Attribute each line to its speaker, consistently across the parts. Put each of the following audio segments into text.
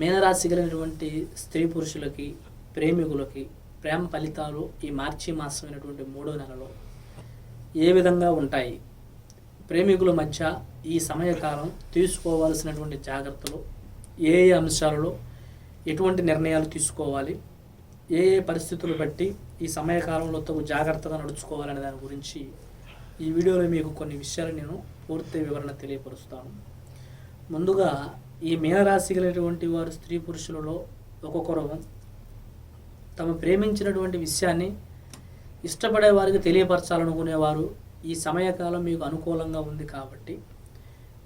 Speaker 1: మీనరాశి కలిగినటువంటి స్త్రీ పురుషులకి ప్రేమికులకి ప్రేమ ఫలితాలు ఈ మార్చి మాసమైనటువంటి మూడో నెలలో ఏ విధంగా ఉంటాయి? ప్రేమికుల మధ్య ఈ సమయకాలం తీసుకోవాల్సినటువంటి జాగ్రత్తలు ఏ ఏ అంశాలలో ఎటువంటి నిర్ణయాలు తీసుకోవాలి ఏ ఏ పరిస్థితులు బట్టి ఈ సమయకాలంలో తగు జాగ్రత్తగా నడుచుకోవాలనే దాని గురించి ఈ వీడియోలో మీకు కొన్ని విషయాలు నేను పూర్తి వివరణ తెలియపరుస్తాను. ముందుగా ఈ మీనరాశి కలిగినటువంటి వారు స్త్రీ పురుషులలో ఒక్కొక్కరు తమ ప్రేమించినటువంటి విషయాన్ని ఇష్టపడే వారికి తెలియపరచాలనుకునేవారు. ఈ సమయకాలం మీకు అనుకూలంగా ఉంది కాబట్టి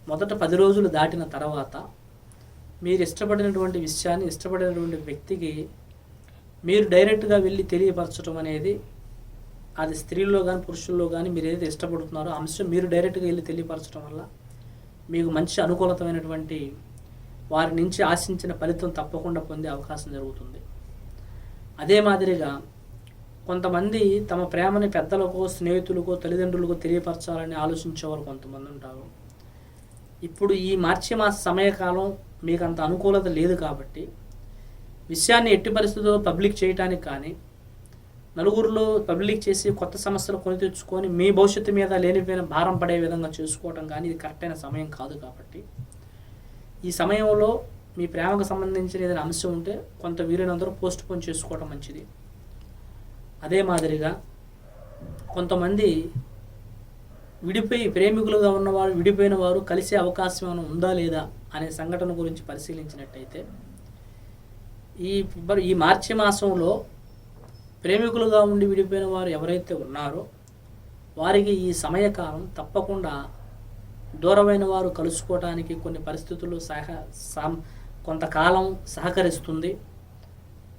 Speaker 1: మొదట పది రోజులు దాటిన తర్వాత మీరు ఇష్టపడినటువంటి విషయాన్ని ఇష్టపడినటువంటి వ్యక్తికి మీరు డైరెక్ట్గా వెళ్ళి తెలియపరచడం అనేది అది స్త్రీల్లో కానీ పురుషుల్లో కానీ మీరు ఏదైతే ఇష్టపడుతున్నారో అంశం మీరు డైరెక్ట్గా వెళ్ళి తెలియపరచడం వల్ల మీకు మంచి అనుకూలతమైనటువంటి వారి నుంచి ఆశించిన ఫలితం తప్పకుండా పొందే అవకాశం జరుగుతుంది. అదే మాదిరిగా కొంతమంది తమ ప్రేమని పెద్దలకో స్నేహితులకో తల్లిదండ్రులకో తెలియపరచాలని ఆలోచించేవారు కొంతమంది ఉంటారు. ఇప్పుడు ఈ మార్చి మాస సమయకాలం మీకు అంత అనుకూలత లేదు కాబట్టి విషయాన్ని ఎట్టి పరిస్థితుల్లో పబ్లిక్ చేయటానికి కానీ నలుగురిలో పబ్లిక్ చేసి కొత్త సమస్యలు కొని తెచ్చుకొని మీ భవిష్యత్తు మీద లేనిపోయిన భారం పడే విధంగా చేసుకోవటం కానీ ఇది కరెక్ట్ అయిన సమయం కాదు కాబట్టి ఈ సమయంలో మీ ప్రేమకు సంబంధించిన ఏదైనా అంశం ఉంటే కొంత వీలైనందరూ పోస్ట్ పోన్ చేసుకోవడం మంచిది. అదే మాదిరిగా కొంతమంది విడిపోయి ప్రేమికులుగా ఉన్నవారు విడిపోయిన వారు కలిసే అవకాశం ఏమైనా ఉందా లేదా అనే సంఘటన గురించి పరిశీలించినట్టయితే ఈ ఫిబ్రవరి ఈ మార్చి మాసంలో ప్రేమికులుగా ఉండి విడిపోయిన వారు ఎవరైతే ఉన్నారో వారికి ఈ సమయకాలం తప్పకుండా దూరమైన వారు కలుసుకోవడానికి కొన్ని పరిస్థితులు సహ సాం- కొంతకాలం సహకరిస్తుంది.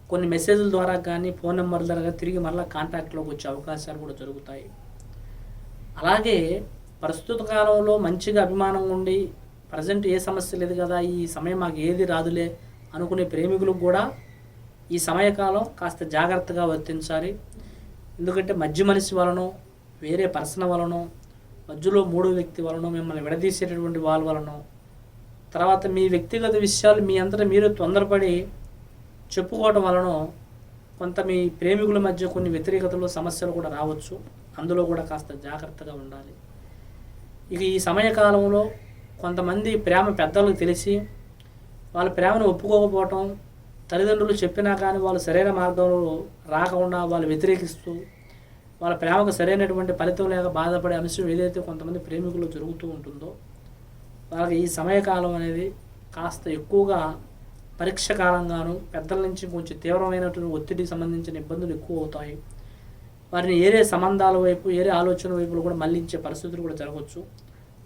Speaker 1: కొన్ని మెసేజ్ల ద్వారా కానీ ఫోన్ నెంబర్ల ద్వారా తిరిగి మరలా కాంటాక్ట్లోకి వచ్చే అవకాశాలు కూడా జరుగుతాయి. అలాగే ప్రస్తుత కాలంలో మంచిగా అభిమానం ఉండి ప్రజెంట్ ఏ సమస్య లేదు కదా ఈ సమయం మాకు ఏది రాదులే అనుకునే ప్రేమికులకు కూడా ఈ సమయకాలం కాస్త జాగ్రత్తగా వర్తించాలి. ఎందుకంటే మధ్య మనిషి వలన వేరే పర్సన్ వలన మధ్యలో మూడో వ్యక్తి వలన మిమ్మల్ని విడదీసేటటువంటి వాళ్ళ వలన తర్వాత మీ వ్యక్తిగత విషయాలు మీ అంతటా మీరు తొందరపడి చెప్పుకోవటం వలన కొంత మీ ప్రేమికుల మధ్య కొన్ని వ్యతిరేకతలు సమస్యలు కూడా రావచ్చు. అందులో కూడా కాస్త జాగ్రత్తగా ఉండాలి. ఇక ఈ సమయకాలంలో కొంతమంది ప్రేమ పెద్దలకు తెలిసి వాళ్ళ ప్రేమను ఒప్పుకోకపోవటం తల్లిదండ్రులు చెప్పినా కానీ వాళ్ళు సరైన మార్గంలో రాకుండా వాళ్ళు వ్యతిరేకిస్తూ వాళ్ళ ప్రేమకు సరైనటువంటి ఫలితం లేక బాధపడే అంశం ఏదైతే కొంతమంది ప్రేమికులు జరుగుతూ ఉంటుందో వాళ్ళకి ఈ సమయకాలం అనేది కాస్త ఎక్కువగా పరీక్ష కాలంగాను పెద్దల నుంచి కొంచెం తీవ్రమైనటువంటి ఒత్తిడికి సంబంధించిన ఇబ్బందులు ఎక్కువ అవుతాయి వారిని ఏరే సంబంధాల వైపు ఏరే ఆలోచన వైపులు కూడా మళ్ళించే పరిస్థితులు కూడా జరగవచ్చు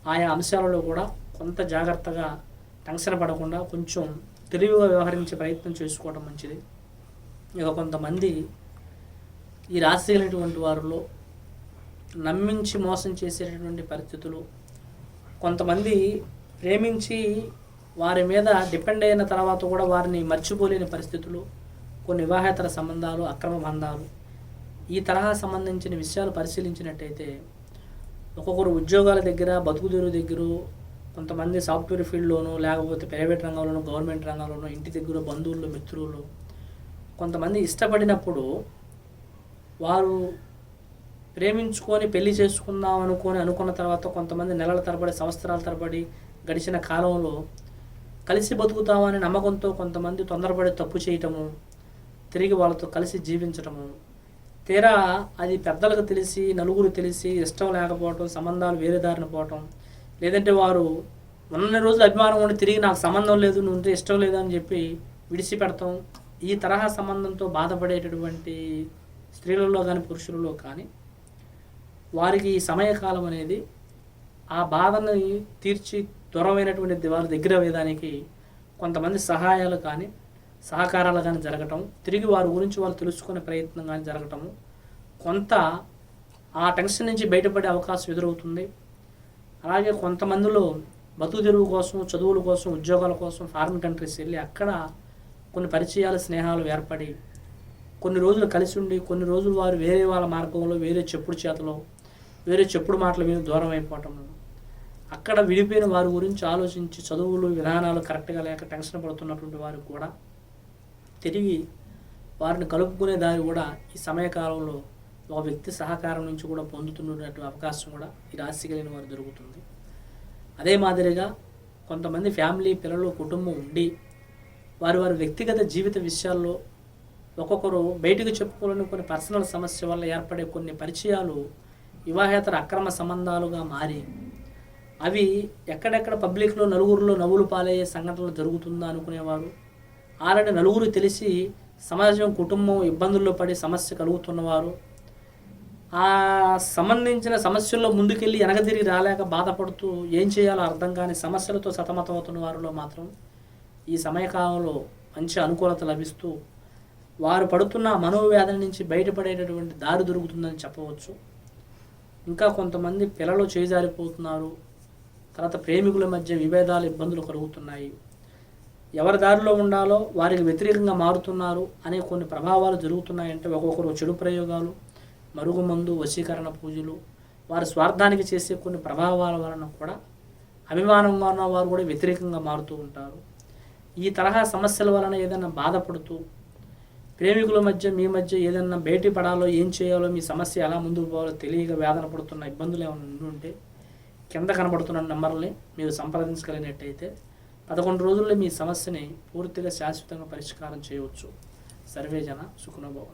Speaker 1: ఆయా అంశాలలో కూడా కొంత జాగ్రత్తగా టెన్షన్ పడకుండా కొంచెం తెలివిగా వ్యవహరించే ప్రయత్నం చేసుకోవడం మంచిది. ఇక కొంతమంది ఈ రాశి కలిగినటువంటి వారిలో నమ్మించి మోసం చేసేటటువంటి పరిస్థితులు కొంతమంది ప్రేమించి వారి మీద డిపెండ్ అయిన తర్వాత కూడా వారిని మర్చిపోలేని పరిస్థితులు కొన్ని వివాహేతర సంబంధాలు అక్రమ బంధాలు ఈ తరహా సంబంధించిన విషయాలు పరిశీలించినట్టయితే ఒక్కొక్కరు ఉద్యోగాల దగ్గర బతుకుదెరువు దగ్గర కొంతమంది సాఫ్ట్వేర్ ఫీల్డ్లోనూ లేకపోతే ప్రైవేట్ రంగంలోనూ గవర్నమెంట్ రంగంలోనూ ఇంటి దగ్గర బంధువులు మిత్రులు కొంతమంది ఇష్టపడినప్పుడు వారు ప్రేమించుకొని పెళ్ళి చేసుకుందాం అనుకొని అనుకున్న తర్వాత కొంతమంది నెలల తరబడి సంవత్సరాల తరబడి గడిచిన కాలంలో కలిసి బతుకుతామని నమ్మకంతో కొంతమంది తొందరపడి తప్పు చేయటము తిరిగి వాళ్ళతో కలిసి జీవించటము. తీరా అది పెద్దలకు తెలిసి నలుగురు తెలిసి ఇష్టం లేకపోవటం సంబంధాలు వేరే దారిన పోవటం. లేదంటే వారు ఉన్న రోజులు అభిమానం ఉండి తిరిగి నాకు సంబంధం లేదు నువ్వు ఉంటే ఇష్టం లేదు అని చెప్పి విడిచిపెడతాం. ఈ తరహా సంబంధంతో బాధపడేటటువంటి స్త్రీలలో కానీ పురుషులలో కానీ వారికి ఈ సమయకాలం అనేది ఆ బాధని తీర్చి దూరమైనటువంటి వారి దగ్గర వేయడానికి కొంతమంది సహాయాలు కానీ సహకారాలు కానీ జరగటం తిరిగి వారి గురించి వాళ్ళు తెలుసుకునే ప్రయత్నం కానీ జరగటము కొంత ఆ టెన్షన్ నుంచి బయటపడే అవకాశం ఎదురవుతుంది. అలాగే కొంతమందిలో బతుకు తెరువు కోసం చదువుల కోసం ఉద్యోగాల కోసం ఫారిన్ కంట్రీస్ వెళ్ళి అక్కడ కొన్ని పరిచయాలు స్నేహాలు ఏర్పడి కొన్ని రోజులు కలిసి ఉండి కొన్ని రోజులు వారు వేరే వాళ్ళ మార్గంలో వేరే చెప్పుడు చేతలో వేరే చెప్పుడు మాటల మీద దూరం అయిపోవటం అక్కడ విడిపోయిన వారి గురించి ఆలోచించి చదువులు విధానాలు కరెక్ట్గా లేక టెన్షన్ పడుతున్నటువంటి వారు కూడా తిరిగి వారిని కలుపుకునే దారి కూడా ఈ సమయకాలంలో ఒక వ్యక్తి సహకారం నుంచి కూడా పొందుతున్నటువంటి అవకాశం కూడా ఈ రాశి కలిగిన వారు దొరుకుతుంది. అదే మాదిరిగా కొంతమంది ఫ్యామిలీ పిల్లలు కుటుంబం ఉండి వారి వారి వ్యక్తిగత జీవిత విషయాల్లో ఒక్కొక్కరు బయటకు చెప్పుకోలేని కొన్ని పర్సనల్ సమస్య వల్ల ఏర్పడే కొన్ని పరిచయాలు వివాహేతర అక్రమ సంబంధాలుగా మారి అవి ఎక్కడెక్కడ పబ్లిక్లో నలుగురిలో నవ్వులు పాలయ్యే సంఘటనలు జరుగుతుందా అనుకునేవారు. ఆల్రెడీ నలుగురు తెలిసి సమాజం కుటుంబం ఇబ్బందుల్లో పడి సమస్య కలుగుతున్నవారు. ఆ సంబంధించిన సమస్యల్లో ముందుకెళ్ళి వెనకదిరిగి రాలేక బాధపడుతూ ఏం చేయాలో అర్థం కాని సమస్యలతో సతమతమవుతున్న వారిలో మాత్రం ఈ సమయకాలంలో మంచి అనుకూలత లభిస్తూ వారు పడుతున్న మనోవ్యాధి నుంచి బయటపడేటటువంటి దారి దొరుకుతుందని చెప్పవచ్చు. ఇంకా కొంతమంది పిల్లలు చేజారిపోతున్నారు. తర్వాత ప్రేమికుల మధ్య విభేదాలు ఇబ్బందులు కలుగుతున్నాయి. ఎవరి దారిలో ఉండాలో వారికి వ్యతిరేకంగా మారుతున్నారు అనే కొన్ని ప్రభావాలు జరుగుతున్నాయంటే ఒక్కొక్కరు చెడు ప్రయోగాలు మరుగుమందు వశీకరణ పూజలు వారి స్వార్థానికి చేసే కొన్ని ప్రభావాల వలన కూడా అభిమానంగా ఉన్న వారు కూడా వ్యతిరేకంగా మారుతూ ఉంటారు. ఈ తరహా సమస్యల వలన ఏదైనా బాధపడుతూ ప్రేమికుల మధ్య మీ మధ్య ఏదైనా బయటి పడాలో ఏం చేయాలో మీ సమస్య ఎలా ముందుకు పోవాలో తెలియక వేదన పడుతున్న ఇబ్బందులు ఏమైనా ఉండి ఉంటే కింద కనబడుతున్న నెంబర్ని మీరు సంప్రదించగలిగినట్టయితే పదకొండు రోజుల్లో మీ సమస్యని పూర్తిగా శాశ్వతంగా పరిష్కారం చేయవచ్చు. సర్వేజన సుఖనుభవం